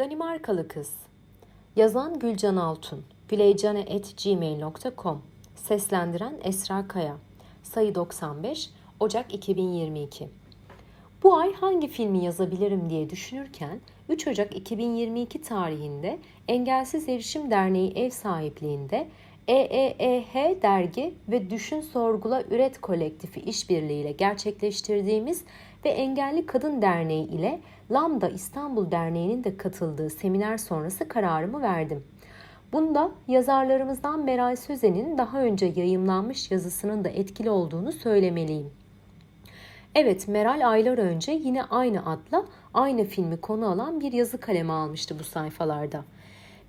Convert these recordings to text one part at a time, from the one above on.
Danimarkalı Kız. Yazan Gülcan Altun. Güleycane.gmail.com Seslendiren Esra Kaya. Sayı 95 Ocak 2022 Bu ay hangi filmi yazabilirim diye düşünürken 3 Ocak 2022 tarihinde Engelsiz Erişim Derneği ev sahipliğinde EEEH Dergi ve Düşün Sorgula Üret Kolektifi işbirliğiyle gerçekleştirdiğimiz ve Engelli Kadın Derneği ile Lambda İstanbul Derneği'nin de katıldığı seminer sonrası kararımı verdim. Bunda yazarlarımızdan Meral Sözen'in daha önce yayımlanmış yazısının da etkili olduğunu söylemeliyim. Evet Meral aylar önce yine aynı adla aynı filmi konu alan bir yazı kaleme almıştı bu sayfalarda.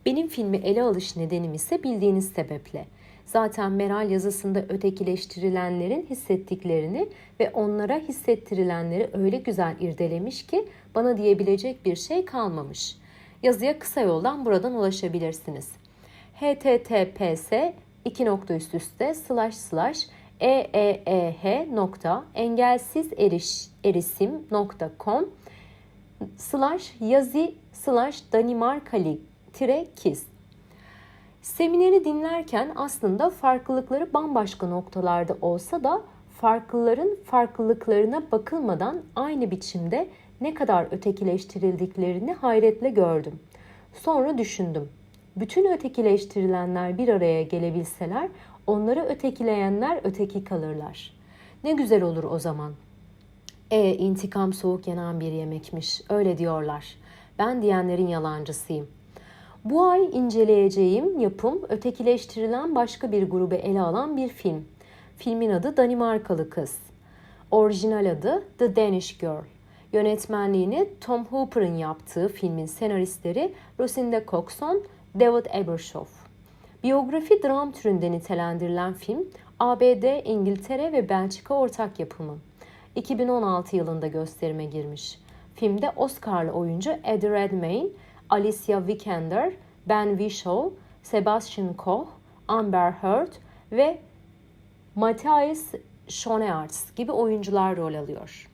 Benim filmi ele alış nedenim ise bildiğiniz sebeple. Zaten Meral yazısında ötekileştirilenlerin hissettiklerini ve onlara hissettirilenleri öyle güzel irdelemiş ki bana diyebilecek bir şey kalmamış. Yazıya kısa yoldan buradan ulaşabilirsiniz. https 2 nokta üst üste slash slash eeeh nokta engelsiz eriş, erisim nokta com slash yazı slash danimarkali tire kiz Semineri dinlerken aslında farklılıkları bambaşka noktalarda olsa da farklıların farklılıklarına bakılmadan aynı biçimde ne kadar ötekileştirildiklerini hayretle gördüm. Sonra düşündüm. Bütün ötekileştirilenler bir araya gelebilseler onları ötekileyenler öteki kalırlar. Ne güzel olur o zaman. E intikam soğuk yanan bir yemekmiş öyle diyorlar. Ben diyenlerin yalancısıyım.'' Bu ay inceleyeceğim yapım ötekileştirilen başka bir grubu ele alan bir film. Filmin adı Danimarkalı Kız. Orijinal adı The Danish Girl. Yönetmenliğini Tom Hooper'ın yaptığı filmin senaristleri Lucinda Coxon, David Ebershoff. Biyografi dram türünde nitelendirilen film ABD, İngiltere ve Belçika ortak yapımı. 2016 yılında gösterime girmiş. Filmde Oscar'lı oyuncu Eddie Redmayne Alicia Vikander, Ben Whishaw, Sebastian Koch, Amber Heard ve Matthias Schoenaerts gibi oyuncular rol alıyor.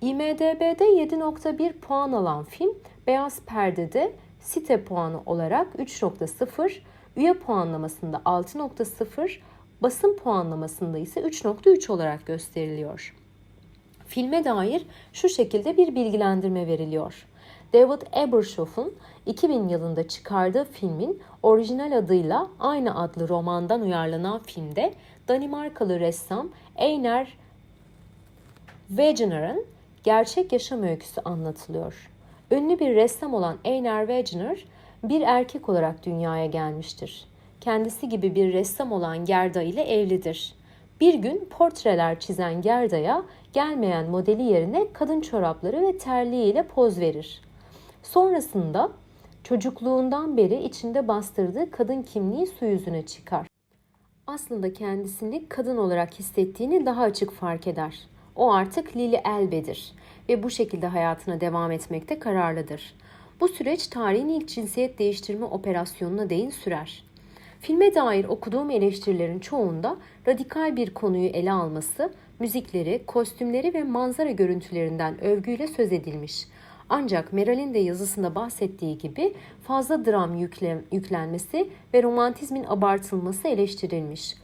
IMDB'de 7.1 puan alan film Beyaz Perde'de site puanı olarak 3.0, üye puanlamasında 6.0, basın puanlamasında ise 3.3 olarak gösteriliyor. Filme dair şu şekilde bir bilgilendirme veriliyor. David Ebershoff'un 2000 yılında çıkardığı filmin orijinal adıyla aynı adlı romandan uyarlanan filmde Danimarkalı ressam Einar Wegener'ın gerçek yaşam öyküsü anlatılıyor. Ünlü bir ressam olan Einar Wegener bir erkek olarak dünyaya gelmiştir. Kendisi gibi bir ressam olan Gerda ile evlidir. Bir gün portreler çizen Gerda'ya gelmeyen modeli yerine kadın çorapları ve terliğiyle poz verir. Sonrasında çocukluğundan beri içinde bastırdığı kadın kimliği su yüzüne çıkar. Aslında kendisini kadın olarak hissettiğini daha açık fark eder. O artık Lily Elbe'dir ve bu şekilde hayatına devam etmekte kararlıdır. Bu süreç tarihin ilk cinsiyet değiştirme operasyonuna değin sürer. Filme dair okuduğum eleştirilerin çoğunda radikal bir konuyu ele alması, müzikleri, kostümleri ve manzara görüntülerinden övgüyle söz edilmiş. Ancak Meral'in de yazısında bahsettiği gibi fazla dram yükle, yüklenmesi ve romantizmin abartılması eleştirilmiş.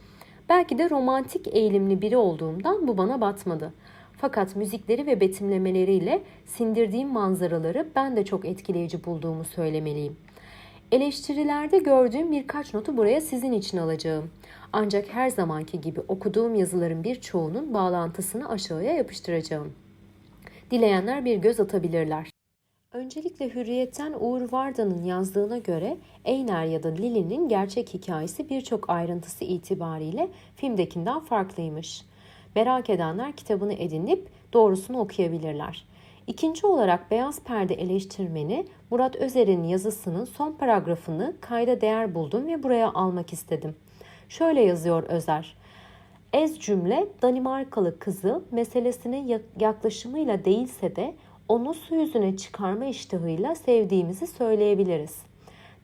Belki de romantik eğilimli biri olduğumdan bu bana batmadı. Fakat müzikleri ve betimlemeleriyle sindirdiğim manzaraları ben de çok etkileyici bulduğumu söylemeliyim. Eleştirilerde gördüğüm birkaç notu buraya sizin için alacağım. Ancak her zamanki gibi okuduğum yazıların birçoğunun bağlantısını aşağıya yapıştıracağım. Dileyenler bir göz atabilirler. Öncelikle Hürriyet'ten Uğur Varda'nın yazdığına göre Eyner ya da Lily'nin gerçek hikayesi birçok ayrıntısı itibariyle filmdekinden farklıymış. Merak edenler kitabını edinip doğrusunu okuyabilirler. İkinci olarak Beyaz Perde eleştirmeni Murat Özer'in yazısının son paragrafını kayda değer buldum ve buraya almak istedim. Şöyle yazıyor Özer. Ez cümle Danimarkalı kızı meselesine yaklaşımıyla değilse de onu su yüzüne çıkarma iştahıyla sevdiğimizi söyleyebiliriz.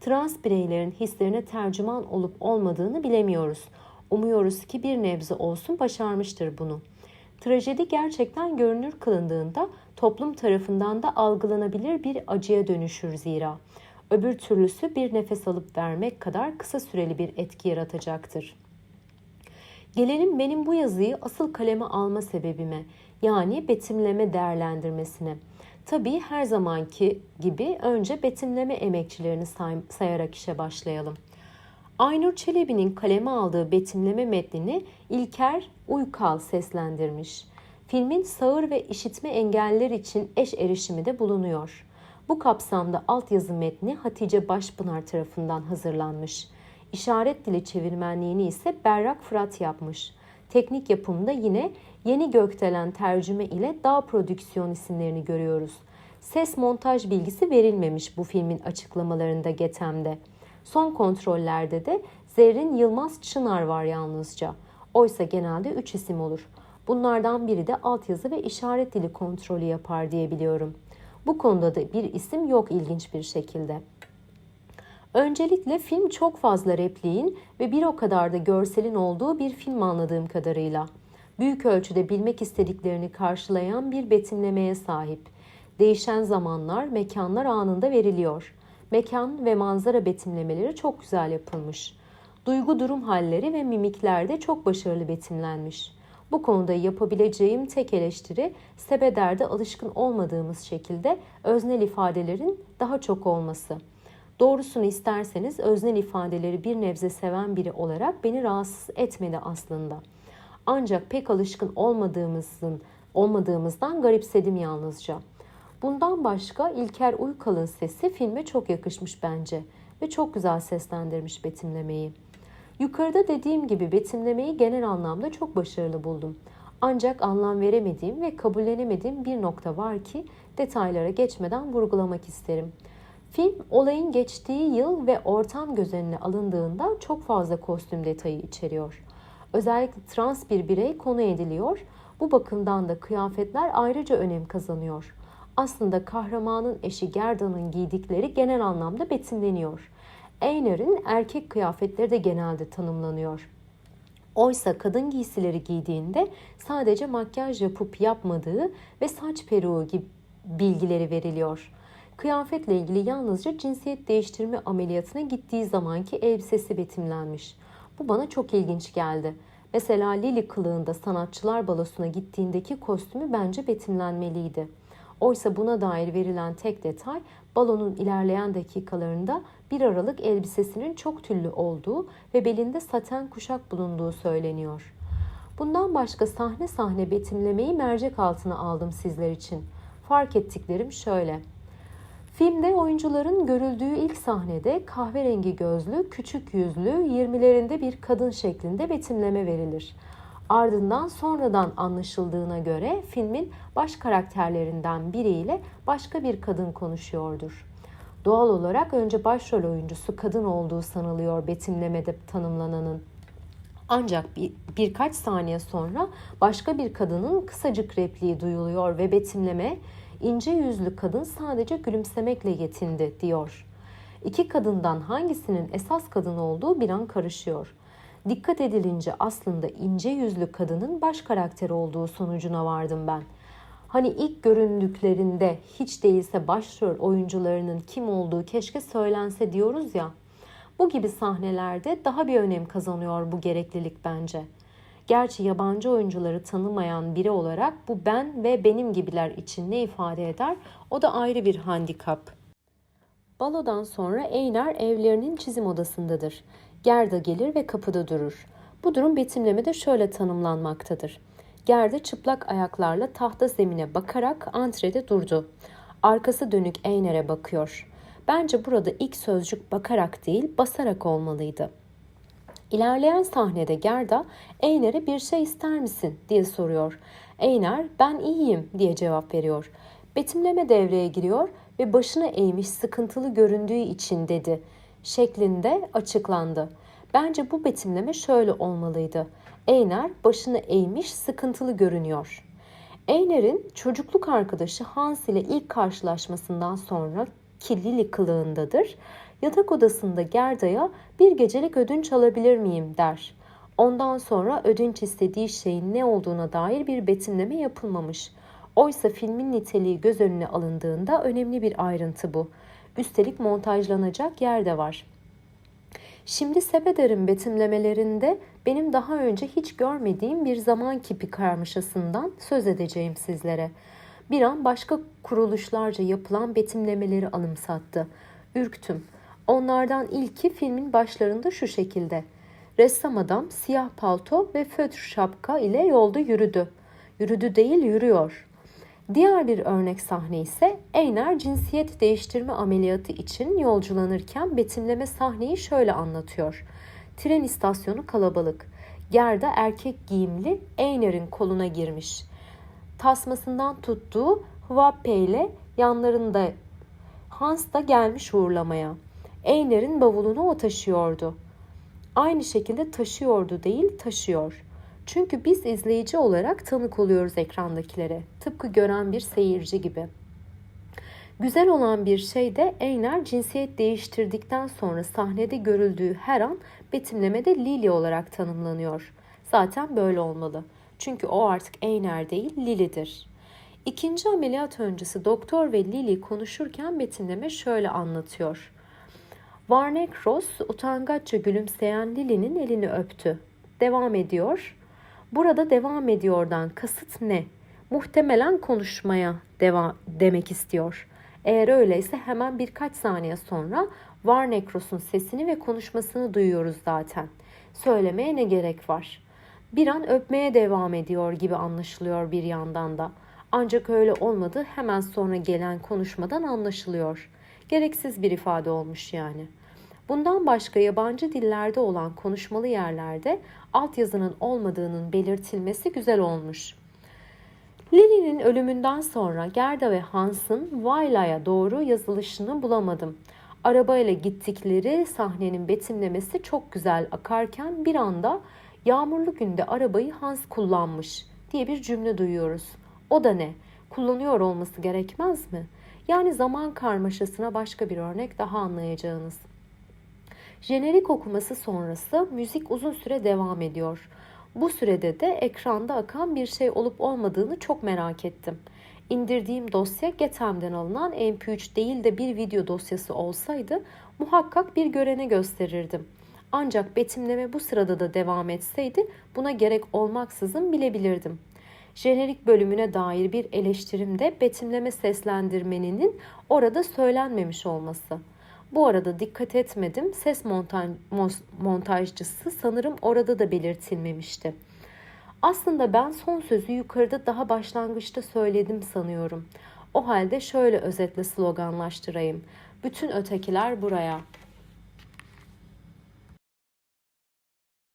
Trans bireylerin hislerine tercüman olup olmadığını bilemiyoruz. Umuyoruz ki bir nebze olsun başarmıştır bunu. Trajedi gerçekten görünür kılındığında toplum tarafından da algılanabilir bir acıya dönüşür zira. Öbür türlüsü bir nefes alıp vermek kadar kısa süreli bir etki yaratacaktır. Gelelim benim bu yazıyı asıl kaleme alma sebebime yani betimleme değerlendirmesine. Tabii her zamanki gibi önce betimleme emekçilerini say sayarak işe başlayalım. Aynur Çelebi'nin kaleme aldığı betimleme metnini İlker Uykal seslendirmiş. Filmin sağır ve işitme engelliler için eş erişimi de bulunuyor. Bu kapsamda altyazı metni Hatice Başpınar tarafından hazırlanmış. İşaret dili çevirmenliğini ise Berrak Fırat yapmış. Teknik yapımda yine Yeni Gökdelen tercüme ile Dağ Prodüksiyon isimlerini görüyoruz. Ses montaj bilgisi verilmemiş bu filmin açıklamalarında Getem'de. Son kontrollerde de Zerrin Yılmaz Çınar var yalnızca. Oysa genelde 3 isim olur. Bunlardan biri de altyazı ve işaret dili kontrolü yapar diye biliyorum. Bu konuda da bir isim yok ilginç bir şekilde. Öncelikle film çok fazla repliğin ve bir o kadar da görselin olduğu bir film anladığım kadarıyla. Büyük ölçüde bilmek istediklerini karşılayan bir betimlemeye sahip. Değişen zamanlar, mekanlar anında veriliyor. Mekan ve manzara betimlemeleri çok güzel yapılmış. Duygu durum halleri ve mimiklerde çok başarılı betimlenmiş. Bu konuda yapabileceğim tek eleştiri sebederde alışkın olmadığımız şekilde öznel ifadelerin daha çok olması. Doğrusunu isterseniz öznel ifadeleri bir nebze seven biri olarak beni rahatsız etmedi aslında. Ancak pek alışkın olmadığımızın olmadığımızdan garipsedim yalnızca. Bundan başka İlker Uykal'ın sesi filme çok yakışmış bence ve çok güzel seslendirmiş betimlemeyi. Yukarıda dediğim gibi betimlemeyi genel anlamda çok başarılı buldum. Ancak anlam veremediğim ve kabullenemediğim bir nokta var ki detaylara geçmeden vurgulamak isterim. Film olayın geçtiği yıl ve ortam göz önüne alındığında çok fazla kostüm detayı içeriyor. Özellikle trans bir birey konu ediliyor. Bu bakımdan da kıyafetler ayrıca önem kazanıyor. Aslında kahramanın eşi Gerda'nın giydikleri genel anlamda betimleniyor. Einer'in erkek kıyafetleri de genelde tanımlanıyor. Oysa kadın giysileri giydiğinde sadece makyaj yapıp yapmadığı ve saç peruğu gibi bilgileri veriliyor. Kıyafetle ilgili yalnızca cinsiyet değiştirme ameliyatına gittiği zamanki elbisesi betimlenmiş. Bu bana çok ilginç geldi. Mesela Lili kılığında sanatçılar balosuna gittiğindeki kostümü bence betimlenmeliydi. Oysa buna dair verilen tek detay balonun ilerleyen dakikalarında bir aralık elbisesinin çok tüllü olduğu ve belinde saten kuşak bulunduğu söyleniyor. Bundan başka sahne sahne betimlemeyi mercek altına aldım sizler için. Fark ettiklerim şöyle. Filmde oyuncuların görüldüğü ilk sahnede kahverengi gözlü, küçük yüzlü, 20'lerinde bir kadın şeklinde betimleme verilir. Ardından sonradan anlaşıldığına göre filmin baş karakterlerinden biriyle başka bir kadın konuşuyordur. Doğal olarak önce başrol oyuncusu kadın olduğu sanılıyor betimlemede tanımlananın. Ancak bir, birkaç saniye sonra başka bir kadının kısacık repliği duyuluyor ve betimleme ince yüzlü kadın sadece gülümsemekle yetindi diyor. İki kadından hangisinin esas kadın olduğu bir an karışıyor. Dikkat edilince aslında ince yüzlü kadının baş karakter olduğu sonucuna vardım ben. Hani ilk göründüklerinde hiç değilse başrol oyuncularının kim olduğu keşke söylense diyoruz ya. Bu gibi sahnelerde daha bir önem kazanıyor bu gereklilik bence. Gerçi yabancı oyuncuları tanımayan biri olarak bu ben ve benim gibiler için ne ifade eder o da ayrı bir handikap. Balodan sonra Einar evlerinin çizim odasındadır. Gerda gelir ve kapıda durur. Bu durum betimlemede şöyle tanımlanmaktadır. Gerda çıplak ayaklarla tahta zemine bakarak antrede durdu. Arkası dönük Einer'e bakıyor. Bence burada ilk sözcük bakarak değil basarak olmalıydı. İlerleyen sahnede Gerda Einer'e bir şey ister misin diye soruyor. Einer ben iyiyim diye cevap veriyor. Betimleme devreye giriyor ve başını eğmiş sıkıntılı göründüğü için dedi şeklinde açıklandı. Bence bu betimleme şöyle olmalıydı. Einer başını eğmiş sıkıntılı görünüyor. Einer'in çocukluk arkadaşı Hans ile ilk karşılaşmasından sonra kirlili kılığındadır. Yatak odasında Gerda'ya bir gecelik ödünç alabilir miyim der. Ondan sonra ödünç istediği şeyin ne olduğuna dair bir betimleme yapılmamış. Oysa filmin niteliği göz önüne alındığında önemli bir ayrıntı bu. Üstelik montajlanacak yer de var. Şimdi Sebeder'in betimlemelerinde benim daha önce hiç görmediğim bir zaman kipi karmaşasından söz edeceğim sizlere. Bir an başka kuruluşlarca yapılan betimlemeleri anımsattı. Ürktüm. Onlardan ilki filmin başlarında şu şekilde. Ressam adam siyah palto ve fötr şapka ile yolda yürüdü. Yürüdü değil yürüyor. Diğer bir örnek sahne ise Eyner cinsiyet değiştirme ameliyatı için yolculanırken betimleme sahneyi şöyle anlatıyor. Tren istasyonu kalabalık. Gerda erkek giyimli Eyner'in koluna girmiş. Tasmasından tuttuğu Hvappe ile yanlarında Hans da gelmiş uğurlamaya. Eyner'in bavulunu o taşıyordu. Aynı şekilde taşıyordu değil taşıyor. Çünkü biz izleyici olarak tanık oluyoruz ekrandakilere. Tıpkı gören bir seyirci gibi. Güzel olan bir şey de Eyner cinsiyet değiştirdikten sonra sahnede görüldüğü her an betimlemede Lily olarak tanımlanıyor. Zaten böyle olmalı. Çünkü o artık Eyner değil Lily'dir. İkinci ameliyat öncesi doktor ve Lily konuşurken betimleme şöyle anlatıyor. Varnekros utangaçça gülümseyen Lily'nin elini öptü. Devam ediyor. Burada devam ediyordan kasıt ne? Muhtemelen konuşmaya devam demek istiyor. Eğer öyleyse hemen birkaç saniye sonra Varnekros'un sesini ve konuşmasını duyuyoruz zaten. Söylemeye ne gerek var? Bir an öpmeye devam ediyor gibi anlaşılıyor bir yandan da. Ancak öyle olmadı hemen sonra gelen konuşmadan anlaşılıyor. Gereksiz bir ifade olmuş yani. Bundan başka yabancı dillerde olan konuşmalı yerlerde altyazının olmadığının belirtilmesi güzel olmuş. Lily'nin ölümünden sonra Gerda ve Hans'ın Vaila'ya doğru yazılışını bulamadım. Arabayla gittikleri sahnenin betimlemesi çok güzel akarken bir anda yağmurlu günde arabayı Hans kullanmış diye bir cümle duyuyoruz. O da ne? Kullanıyor olması gerekmez mi? Yani zaman karmaşasına başka bir örnek daha anlayacağınız. Jenerik okuması sonrası müzik uzun süre devam ediyor. Bu sürede de ekranda akan bir şey olup olmadığını çok merak ettim. İndirdiğim dosya Getem'den alınan MP3 değil de bir video dosyası olsaydı muhakkak bir görene gösterirdim. Ancak betimleme bu sırada da devam etseydi buna gerek olmaksızın bilebilirdim. Jenerik bölümüne dair bir eleştirim de betimleme seslendirmeninin orada söylenmemiş olması.'' Bu arada dikkat etmedim. Ses montaj, montajcısı sanırım orada da belirtilmemişti. Aslında ben son sözü yukarıda daha başlangıçta söyledim sanıyorum. O halde şöyle özetle sloganlaştırayım. Bütün ötekiler buraya.